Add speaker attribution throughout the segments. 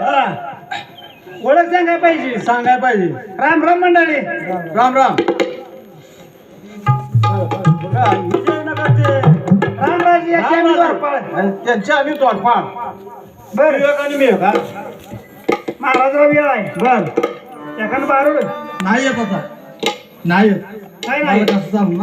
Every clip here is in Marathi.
Speaker 1: हा.
Speaker 2: ओळख सांगाय पाहिजे.
Speaker 1: सांगाय पाहिजे.
Speaker 2: राम राम मंडळी.
Speaker 1: राम राम.
Speaker 2: राम राजी याची आम्ही
Speaker 1: तोडफाड.
Speaker 2: बर.
Speaker 1: विवेक आणि मी का
Speaker 2: महाराजराव वेळ आहे.
Speaker 1: बर.
Speaker 2: एखादं बारूड
Speaker 1: नाही येत आता. नाही येत.
Speaker 2: काय नाही
Speaker 1: मला कसं चालू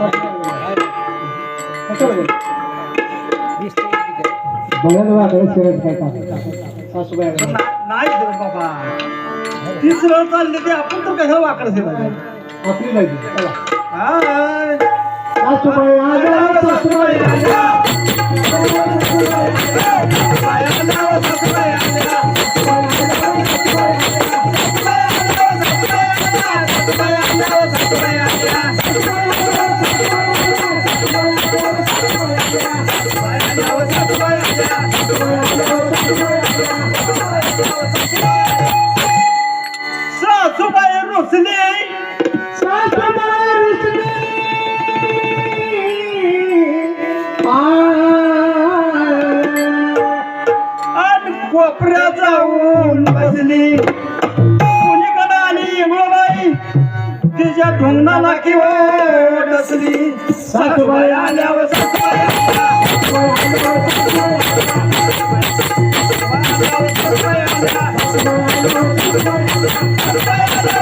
Speaker 1: ना
Speaker 2: एक बारूड म्हण
Speaker 1: ना- नाही देत बाबा तिसरं चालले ते आपण तर कसं वाकडं से
Speaker 3: आपली माहिती सासूबाई सासूबाई.
Speaker 1: आणि कोपऱ्यात जाऊन बसली. कुणीकडे आली इंगळबाई तिच्या ढुंगणाला किंवा डसली. सासूबाई आल्यावर सासूबाई आल्या. सासूबाई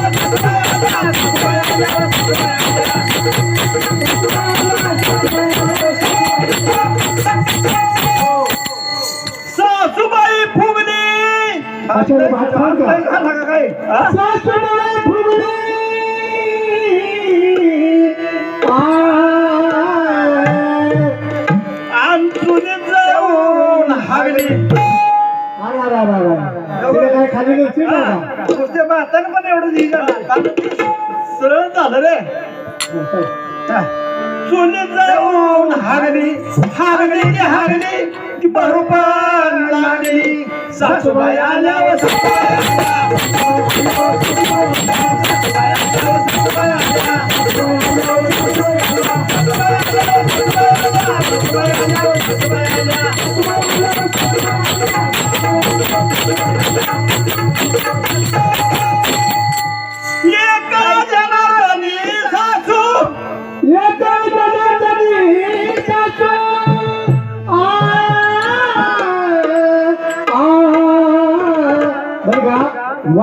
Speaker 3: पाच्याला भात का?
Speaker 1: काय जाऊन
Speaker 3: तिला काय खाली नव्हती ना? का?
Speaker 1: नुसत्या भातानं पण एवढं दिली सरळ झालं रे. चुली जाऊन हागली हागली की हागली की बरोबर लागली. सासूबाई आल्यावर सासूबाई आल्या.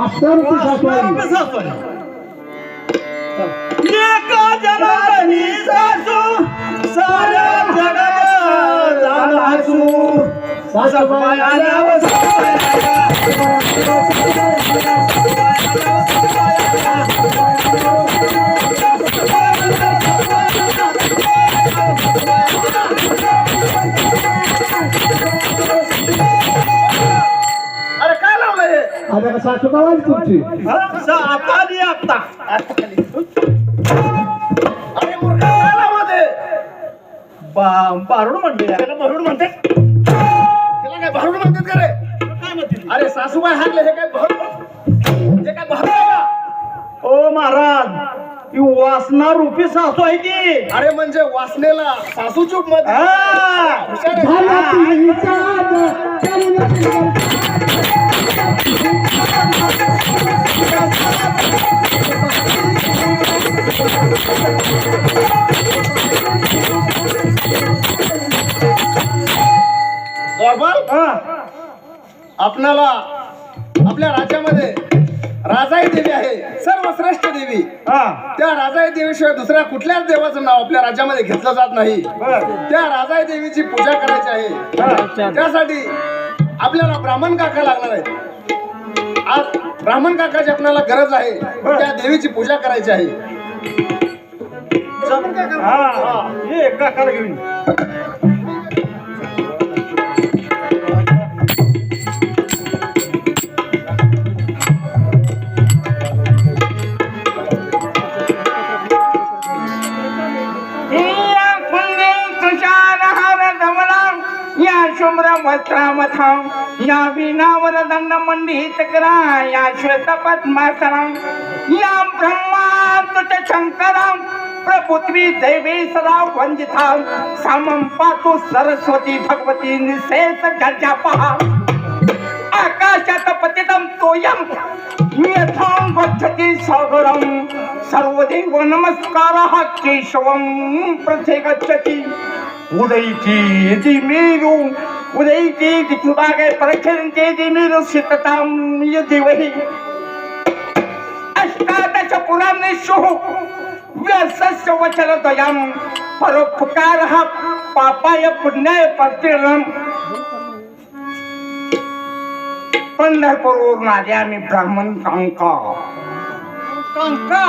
Speaker 3: वास्तवाची सासू आली.
Speaker 1: सासू एका जनावरांनी सासू साऱ्या जगाला सासूबाई आल्यावर सासूबाई आल्या.
Speaker 3: तुमची
Speaker 1: सा- आता आली आता अरे मूर्खा बारूड म्हणते त्याला बारूड म्हणते
Speaker 2: त्याला काय भारूड म्हणतात का रे
Speaker 1: काय म्हणते?
Speaker 2: अरे सासूबाई हागले हे काय भारूड हे काय का
Speaker 1: ओ महाराज ती वासना रूपी सासू आहे ती
Speaker 2: अरे म्हणजे वासनेला सासू चूप
Speaker 1: हा.
Speaker 2: हुशार आहे.
Speaker 1: हा.
Speaker 2: आपणाला आपल्या राज्यामध्ये राजाई देवी आहे सर्वश्रेष्ठ देवी
Speaker 1: हा.
Speaker 2: त्या राजाई देवीशिवाय दुसऱ्या कुठल्याच देवाचं नाव आपल्या राज्यामध्ये घेतलं जात नाही. त्या राजाई देवीची पूजा करायची आहे. त्यासाठी आपल्याला ब्राह्मण काका लागणार आहेत आज ब्राह्मण काकाची आपल्याला गरज आहे त्या देवीची पूजा करायची आहे
Speaker 1: हा. हे काकाला घेऊन
Speaker 4: खाव या विनावर दंड मंडित करा. या श्वेत पद्मासरा या ब्रह्मा तुझ शंकरा. प्रपुत्री दैवे सदा वंजिता सामं पातु सरस्वती भगवती निशेष गर्जा पहा आकाशात पतितम तोयं. यथां गच्छति सागरं. सर्वदेव नमस्कारः केशवं. प्रथे गच्छति. उदयति यदि मेरु. उदयति दिक्भागे प्रचरन्ति यदि मेरु सिततां यदि वहि। अष्टादश पुराणेषु व्यासस्य वचनद्वयं परोपकारः पापाय पुण्याय प्रतिरणम् पंढरपूरवरून आले आम्ही ब्राह्मण कांका
Speaker 1: कांका.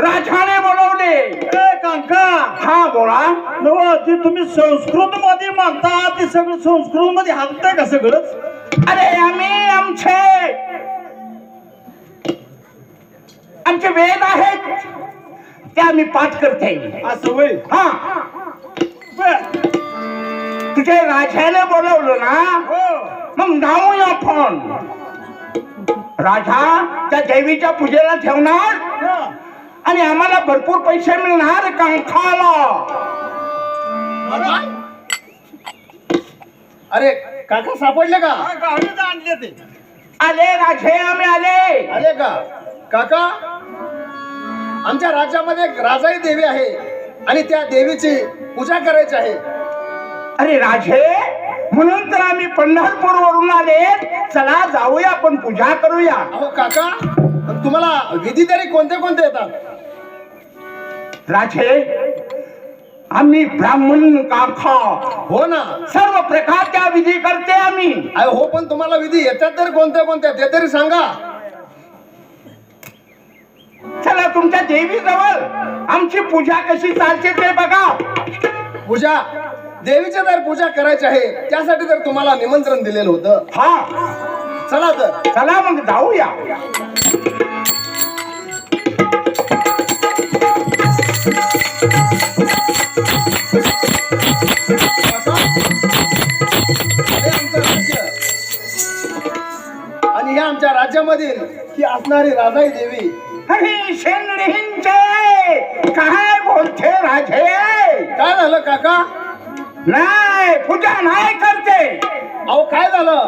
Speaker 4: राजाने बोलवले.
Speaker 1: ए कांका.
Speaker 4: हा बोला.
Speaker 1: नवा ते तुम्ही संस्कृत मध्ये म्हणता ते सगळं संस्कृत मध्ये हालतंय का सगळंच?
Speaker 4: अरे आम्ही आमचे आमचे वेद आहेत. ते आम्ही पाठ करते.
Speaker 1: असं वय
Speaker 4: हा.
Speaker 1: बर.
Speaker 4: तुझे राजाने बोलवलं ना?
Speaker 1: हो.
Speaker 4: मग जाऊया आपण. राजा त्या देवीच्या पूजेला ठेवणार. आणि आम्हाला भरपूर पैसे मिळणार कंखाला.
Speaker 2: अरे. काका सापडले का?
Speaker 1: आणले ते.
Speaker 4: आले राजे आम्ही आले.
Speaker 2: आले का? काका आमच्या राज्यामध्ये एक राजाई देवी आहे आणि त्या देवीची पूजा करायची आहे.
Speaker 4: अरे राजे म्हणून तर आम्ही पंढरपूर वरून आले. चला जाऊया आपण पूजा करूया.
Speaker 2: अहो काका तुम्हाला विधी तरी कोणते कोणते येतात?
Speaker 4: राजे आम्ही ब्राह्मण काखा
Speaker 2: हो ना.
Speaker 4: सर्व प्रकारच्या विधी करते आम्ही.
Speaker 2: अरे हो पण तुम्हाला विधी येतात तरी कोणत्या कोणत्या ते तरी सांगा.
Speaker 4: चला तुमच्या देवी जवळ आमची पूजा कशी चालते ते बघा.
Speaker 2: पूजा? देवीची तर पूजा करायची आहे त्यासाठी तर तुम्हाला निमंत्रण दिलेलं होतं.
Speaker 4: हा.
Speaker 2: चला तर.
Speaker 4: चला मग जाऊया.
Speaker 2: हे आमचं राज्य. आणि आमच्या राज्यामधील ही असणारी राजाई देवी.
Speaker 4: अरे शेंगडींचे काय बोलते राजे?
Speaker 2: काय झालं काका?
Speaker 4: नाही पूजा नाही करते.
Speaker 2: अहो काय झालं?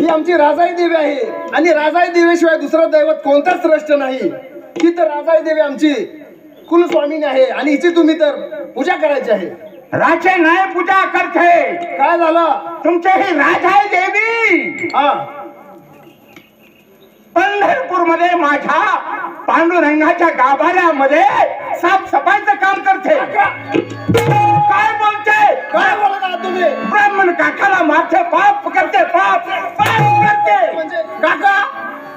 Speaker 2: ही आमची राजाई देवी आहे. आणि राजाई देवीशिवाय दुसरं दैवत कोणतंच श्रेष्ठ नाही. ही तर राजाई देवी आमची कुलस्वामीनी आहे. आणि हिची तुम्ही तर पूजा करायची आहे.
Speaker 4: राजे नाही पूजा करते.
Speaker 2: काय झालं?
Speaker 4: तुमचे ही राजा देवी.
Speaker 2: हा.
Speaker 4: पंढरपूरमध्ये माझ्या पांडुरंगाच्या गाभाऱ्यामध्ये साफसफाईचं काम करते. काय
Speaker 2: काय बोलत तुम्ही?
Speaker 4: ब्राह्मण काकाला मारते पाप करते पाप पाप करते.
Speaker 2: म्हणजे? काका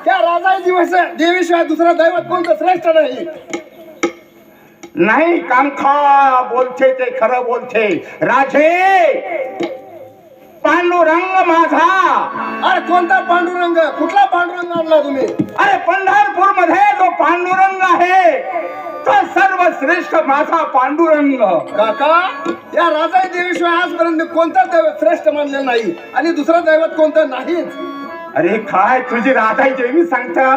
Speaker 2: त्या राजाई दिवस देवीशिवाय दुसरं दैवत कोणतं श्रेष्ठ नाही.
Speaker 4: नाही कांखा बोलते ते खरं बोलते. राजे! पांडुरंग माझा.
Speaker 2: अरे कोणता पांडुरंग? कुठला पांडुरंग आणला तुम्ही?
Speaker 4: अरे पंढरपूरमध्ये जो पांडुरंग आहे तो सर्व श्रेष्ठ माझा पांडुरंग.
Speaker 2: काका या राजाई देवीशिवाय आजपर्यंत कोणता दैवत श्रेष्ठ मानलेलं नाही आणि दुसरं दैवत कोणतं नाहीच.
Speaker 4: अरे काय तुझी राधाई देवी सांगता?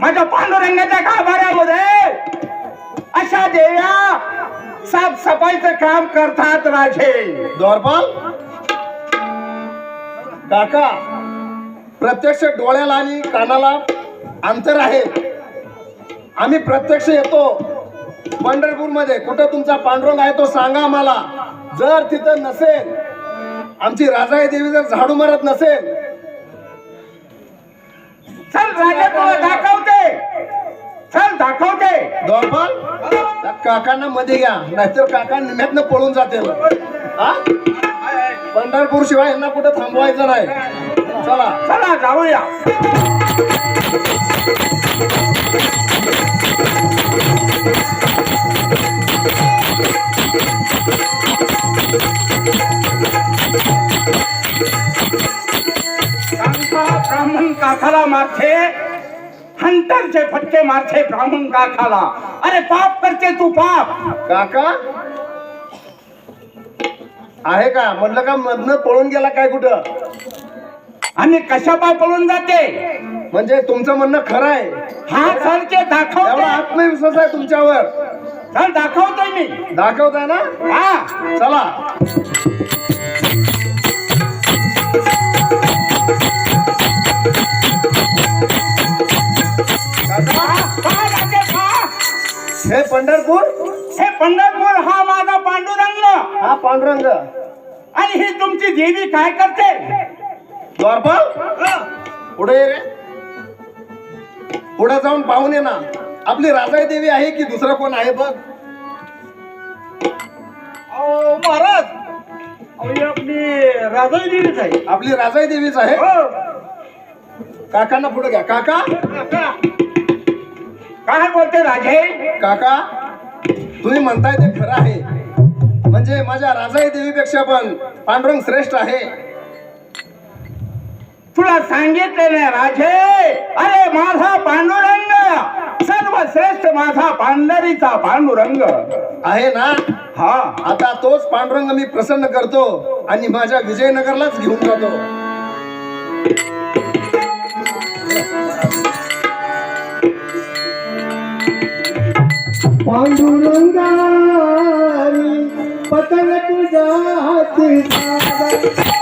Speaker 4: माझ्या पांडुरंगाच्या गाभाऱ्यामध्ये अशा देव्या साफसफाईचं काम करतात राजे.
Speaker 2: द्वारपाल काका प्रत्यक्ष डोळ्याला आणि कानाला अंतर आहे. आम्ही प्रत्यक्ष येतो पंढरपूरमध्ये कुठं तुमचा पांडुरंग आहे तो सांगा आम्हाला. जर तिथं नसेल आमची राजाई देवी जर झाडू मारत नसेल.
Speaker 4: चल राजा तुला दाखवते. चल दाखवते.
Speaker 2: त्या काकांना मध्ये घ्या. नाहीतर काका निम्यातनं पळून जातील. हा? पंढरपूर शिवाय यांना कुठं थांबवायचं नाही. चला.
Speaker 4: चला जाऊया. ब्राह्मण काकाला मारते. फटके मारते ब्राह्मण काकाला अरे पाप करते तू पाप.
Speaker 2: काका? आहे का? म्हणलं का मधनं पळून गेला काय कुठं?
Speaker 4: आणि कशा पाय पळून जाते?
Speaker 2: म्हणजे तुमचं म्हणणं खरं आहे.
Speaker 4: हा
Speaker 2: एवढा
Speaker 4: दाखवते.
Speaker 2: आत्मविश्वास आहे तुमच्यावर.
Speaker 4: चल दाखवतोय मी.
Speaker 2: दाखवताय ना?
Speaker 4: हा.
Speaker 2: चला.
Speaker 4: राजे.
Speaker 2: हे पंढरपूर?
Speaker 4: हे पंढरपूर हा माझा पांडुरंग.
Speaker 2: हा पांडुरंग.
Speaker 4: आणि ही तुमची देवी काय करते?
Speaker 2: द्वारपाल? पुढे ये रे. पुढे जाऊन पाहून ये ना. आपली राजाई देवी आहे की दुसरं कोण आहे बघ.
Speaker 1: अहो महाराज. अहो, ही आपली राजाई देवीच आहे.
Speaker 2: आपली राजाई देवीच आहे?
Speaker 1: हो.
Speaker 2: काकांना पुढे घ्या. काका?
Speaker 1: काका,
Speaker 4: काय बोलते राजे?
Speaker 2: काका? तुम्ही म्हणताय ते खरं आहे. म्हणजे माझ्या राजाई देवीपेक्षा पण पांडुरंग श्रेष्ठ आहे.
Speaker 4: तुला सांगितले ना राजे. अरे माझा पांडुरंग. सर्वश्रेष्ठ माझा पांढरीचा पांडुरंग.
Speaker 2: आहे ना?
Speaker 4: हा.
Speaker 2: आता तोच पांडुरंग मी प्रसन्न करतो आणि माझ्या विजयनगरलाच घेऊन जातो.
Speaker 3: पांडुरंगारी पतंग तुझा हाती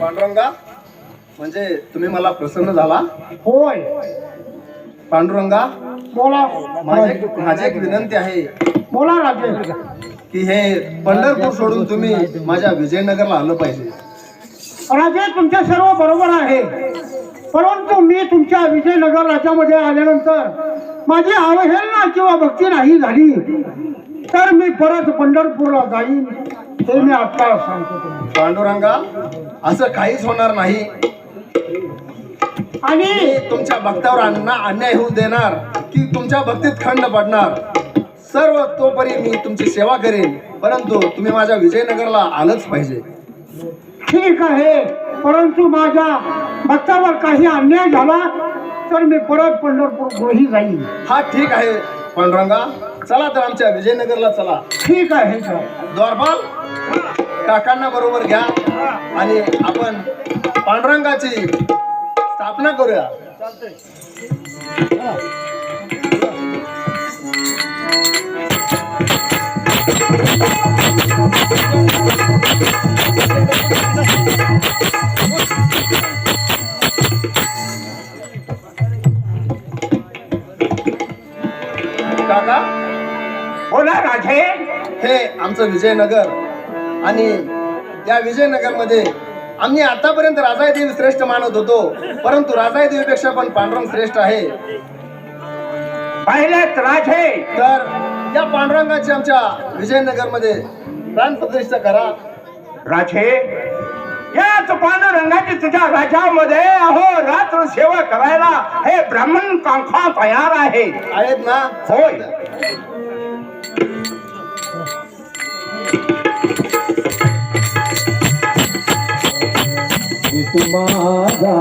Speaker 2: पांडुरंगा म्हणजे तुम्ही मला प्रसन्न झाला?
Speaker 3: होय.
Speaker 2: पांडुरंगा
Speaker 3: बोला.
Speaker 2: माझी माझी एक विनंती आहे.
Speaker 3: बोला राजे
Speaker 2: की हे पंढरपूर सोडून तुम्ही माझ्या विजयनगरला आलं पाहिजे.
Speaker 3: राजे तुमच्या सर्व बरोबर आहे. परंतु मी तुमच्या विजयनगर राज्यामध्ये आल्यानंतर माझी अवहेलना किंवा भक्ती नाही झाली. तर मी परत पंढरपूरला जाईन. हे मी आता सांगतो तुम्हाला.
Speaker 2: पांडुरंगा असं काहीच होणार नाही.
Speaker 3: आणि
Speaker 2: मी तुमच्या भक्तावर अन्ना अन्याय होऊ देणार. की तुमच्या भक्तीत खंड पडणार. सर्व तोपरी मी तुमची सेवा करेन. परंतु तुम्ही माझ्या विजयनगरला आलंच पाहिजे.
Speaker 3: ठीक आहे. परंतु माझ्या भक्तावर काही अन्याय झाला तर मी परत पंढरपूर जाईन.
Speaker 2: हा ठीक आहे पांडुरंगा. चला तर आमच्या विजयनगरला चला.
Speaker 3: ठीक आहे सर
Speaker 2: द्वारपाल? काकांना बरोबर घ्या आणि आपण पांडुरंगाची स्थापना करूया. काका?
Speaker 4: बोला राजे.
Speaker 2: हे आमचं विजयनगर. आणि या विजयनगरमध्ये आम्ही आतापर्यंत राजादेवी श्रेष्ठ मानत होतो परंतु राजादेवीपेक्षा पण पांडुरंग श्रेष्ठ आहे.
Speaker 4: पहिलेच राजे.
Speaker 2: तर या पांडुरंगाची आमच्या विजयनगरमध्ये प्राणप्रतिष्ठा करा.
Speaker 4: राजे याच पांडुरंगाची तुझ्या राज्यामध्ये अहो रात्र सेवा करायला हे ब्राह्मण कांखा तयार आहे.
Speaker 2: आहेत ना?
Speaker 4: होय.
Speaker 3: माझा